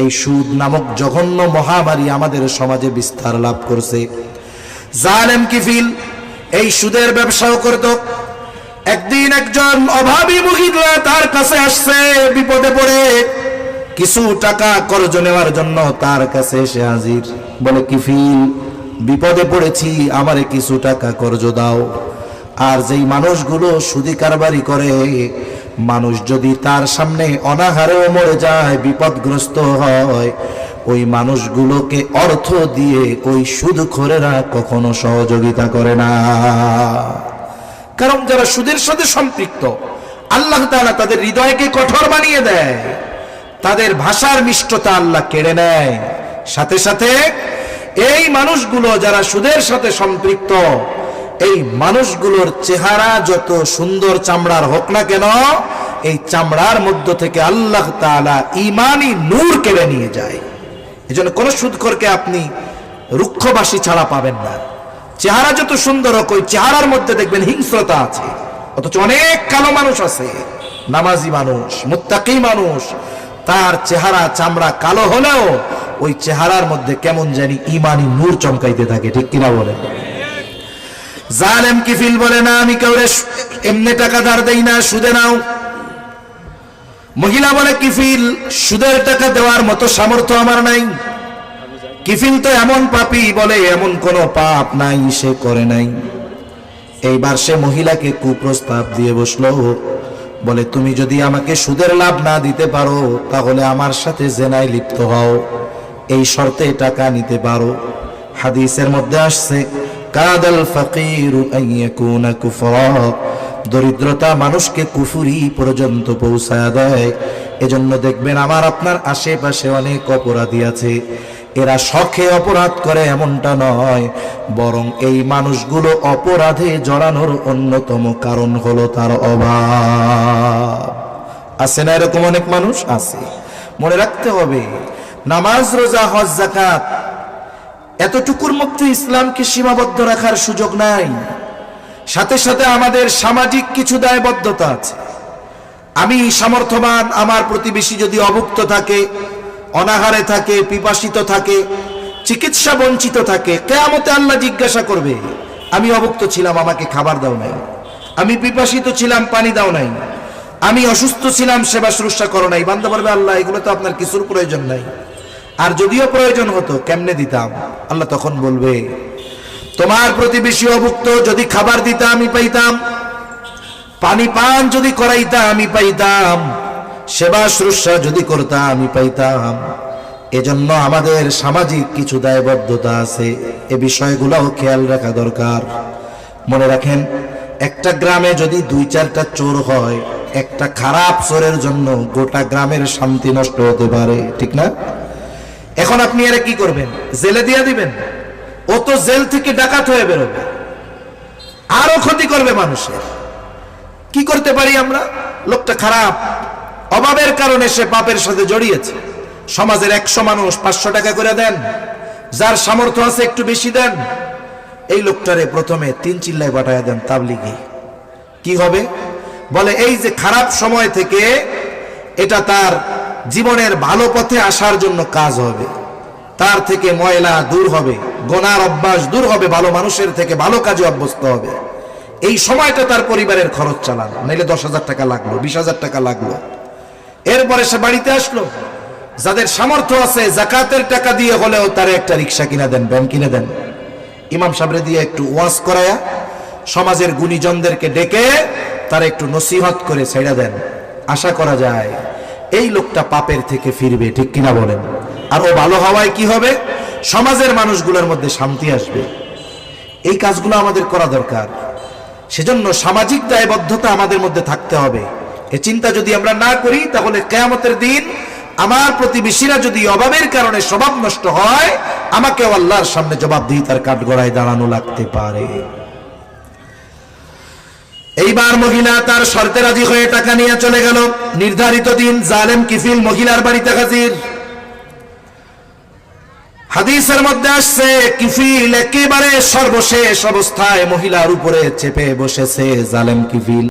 এই সুদ নামক জঘন্য মহামারী আমাদের সমাজে বিস্তার লাভ করছে। জালেম কিফিল, এই সুদের ব্যবসাও করত। একদিন একজন অভাবী মহিলা তার কাছে আসছে, বিপদে পড়ে। কিছু টাকা কর্জ নেওয়ার জন্য তার কাছে এসে হাজির। বলে, কিফিল, বিপদে পড়েছি, আমারে কিছু টাকা কর্জ দাও। আর যেই মানুষগুলো সুদি কারবারি করে মানুষ যদি তার সামনে অনাহারেও মরে যায়, বিপদগ্রস্ত হয়, ওই মানুষগুলোকে অর্থ দিয়ে ওই সুদখোরেরা কখনো সহযোগিতা করে না। কারণ যারা সুদের সাথে সম্পৃক্ত, আল্লাহ তাআলা তাদের হৃদয়কে কঠোর বানিয়ে দেয়। তাদের ভাষার মিষ্টতা আল্লাহ কেড়ে নেয়। সাথে সাথে এই মানুষগুলো যারা সুদের সাথে সম্পৃক্ত এই মানুষগুলোর চেহারা যত সুন্দর চামড়ার হোক না কেন, এই চামড়ার মধ্য থেকে আল্লাহ তাআলা ইমানি নূর কেড়ে নিয়ে যায়। এজন্য কোন সুদখোরকে আপনি রুক্ষবাসী ছাড়া পাবেন না। চেহারা যত সুন্দর হোক, ওই চেহারার মধ্যে দেখবেন হিংস্রতা আছে। অথচ অনেক কালো মানুষ আছে, নামাজি মানুষ, মুত্তাকি মানুষ, তার চেহারা চামড়া কালো হলেও ওই চেহারার মধ্যে কেমন জানি ইমানি নূর চমকাইতে থাকে, ঠিক কিনা বলে জালেম কিফিল বলে? না, আমি কাউরে এমনি টাকা ধার দেই না, সুদে নাও। মহিলা বলে, কিফিল, সুদের টাকা দেওয়ার মতো সামর্থ্য আমার নাই। কিফিল তো এমন পাপি বলে, এমন কোনো পাপ নাই, সে করে নাই। এইবার সে মহিলাকে কুপ্রস্তাব দিয়ে বসল। বলে, তুমি যদি আমাকে সুদের লাভ না দিতে পারো, তাহলে আমার সাথে জেনায় লিপ্ত হও। এই শর্তে টাকা নিতে পারো। হাদিসের মধ্যে আসছে কাদাল ফাকিরু দরিদ্রতা মানুষকে কুফুরি পর্যন্ত পৌঁছায় দেয়। এজন্য দেখবেন আমার আপনার আশেপাশে অনেক অপরাধী আছে। এরা শখে অপরাধ করে এমনটা নয়। বরং এই মানুষগুলো অপরাধে জড়ানোর অন্যতম কারণ হলো তার অভাব। আছে না এরকম অনেক মানুষ? আছে। মনে রাখতে হবে, নামাজ, রোজা, হজ জাকাত এতটুকুর মধ্যে ইসলামকে সীমাবদ্ধ রাখার সুযোগ নাই। সাথে সাথে আমাদের সামাজিক কিছু দায়বদ্ধতা আছে। আমি সামর্থ্যবান, আমার প্রতিবেশী যদি অভুক্ত থাকে, অনাহারে থাকে, পিপাসিত থাকে, চিকিৎসা বঞ্চিত থাকে, কেয়ামতে আল্লাহ জিজ্ঞাসা করবে, আমি অভুক্ত ছিলাম, আমাকে খাবার দাও নাই। আমি পিপাসিত ছিলাম, পানি দাও নাই। আমি অসুস্থ ছিলাম, সেবা শুশ্রূষা করো নাই। বান্ধব আল্লাহ, এগুলো তো আপনার কিছুর প্রয়োজন নাই। আর যদিও প্রয়োজন হতো, কেমনে দিতাম? আল্লাহ তখন বলবে, তোমার প্রতিবেশী অভুক্ত যদি খাবার দিতাম আমি পাইতাম, পানি পান যদি করাইতাম আমি পাইতাম, সেবা শুশ্রূষা যদি করতাম আমি পাইতাম। এজন্য আমাদের সামাজিক কিছু দায়বদ্ধতা আছে, এ বিষয়গুলোও খেয়াল রাখা দরকার। মনে রাখেন, একটা গ্রামে যদি দুই চারটা চোর হয়, একটা খারাপ চোরের জন্য গোটা গ্রামের শান্তি নষ্ট হতে পারে, ঠিক না? এখন আপনি এরা কি করবেন? জেলে দিয়ে দিবেন? ও তো জেল থেকে ডাকাত হয়ে বেরোবে। আরও ক্ষতি করবে মানুষের। কি করতে পারি আমরা? লোকটা খারাপ। অভাবের কারণে সে পাপের সাথে জড়িয়েছে। সমাজের একশো মানুষ পাঁচশো টাকা করে দেন। যার সামর্থ্য আছে একটু বেশি দেন। এই লোকটারে প্রথমে তিন চিল্লায় পাঠায় দেন তাবলিগি। কি হবে? বলে, এই যে খারাপ সময় থেকে এটা তার জীবনের ভালো পথে আসার জন্য কাজ হবে। তার থেকে ময়লা দূর হবে, গোনার অভ্যাস দূর হবে, ভালো মানুষের থেকে ভালো কাজে অভ্যস্ত হবে। এই সময়টা তার পরিবারের খরচ চালান। নাইলে দশ হাজার টাকা লাগল, বিশ হাজার টাকা লাগল। এরপরে সে বাড়িতে আসলো। যাদের সামর্থ্য আছে, জাকাতের টাকা দিয়ে হলেও তারে একটা রিক্সা কিনে দেন ব্যান কিনে দেন। ইমাম সাবরে দিয়ে একটু ওয়াজ করায়া সমাজের গুণীজনদেরকে ডেকে তার একটু নসিহত করে ছেড়ে দেন। আশা করা যায় এই লোকটা পাপের থেকে ফিরবে, ঠিক কিনা বলেন? আর ও ভালো হওয়ায় কি হবে? সমাজের মানুষগুলোর মধ্যে শান্তি আসবে। এই কাজগুলো আমাদের করা দরকার। সেজন্য সামাজিক দায়বদ্ধতা আমাদের মধ্যে থাকতে হবে। এ চিন্তা যদি আমরা না করি, তাহলে কেয়ামতের দিন আমার প্রতিবেশীরা যদি অভাবের কারণে স্বভাব নষ্ট হয় আমাকে আল্লাহর সামনে জবাব দিই তার কাঠগড়ায় দাঁড়ানো লাগতে পারে। এইবার মহিলা তার শর্তে রাজি হয়ে টাকা নিয়ে চলে গেল। নির্ধারিত দিন জালেম কিফিল মহিলার বাড়িতে হাজির। হাদিসের মধ্যে আসছে, কিফিল একেবারে সর্বশেষ অবস্থায় মহিলার উপরে চেপে বসেছে জালেম কিফিল।